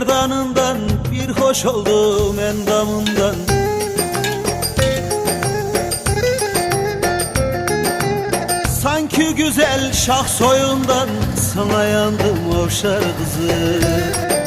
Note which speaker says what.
Speaker 1: gerdanından Bir hoş oldum endamından Sanki güzel şah soyundan Sana yandım avşar kızı.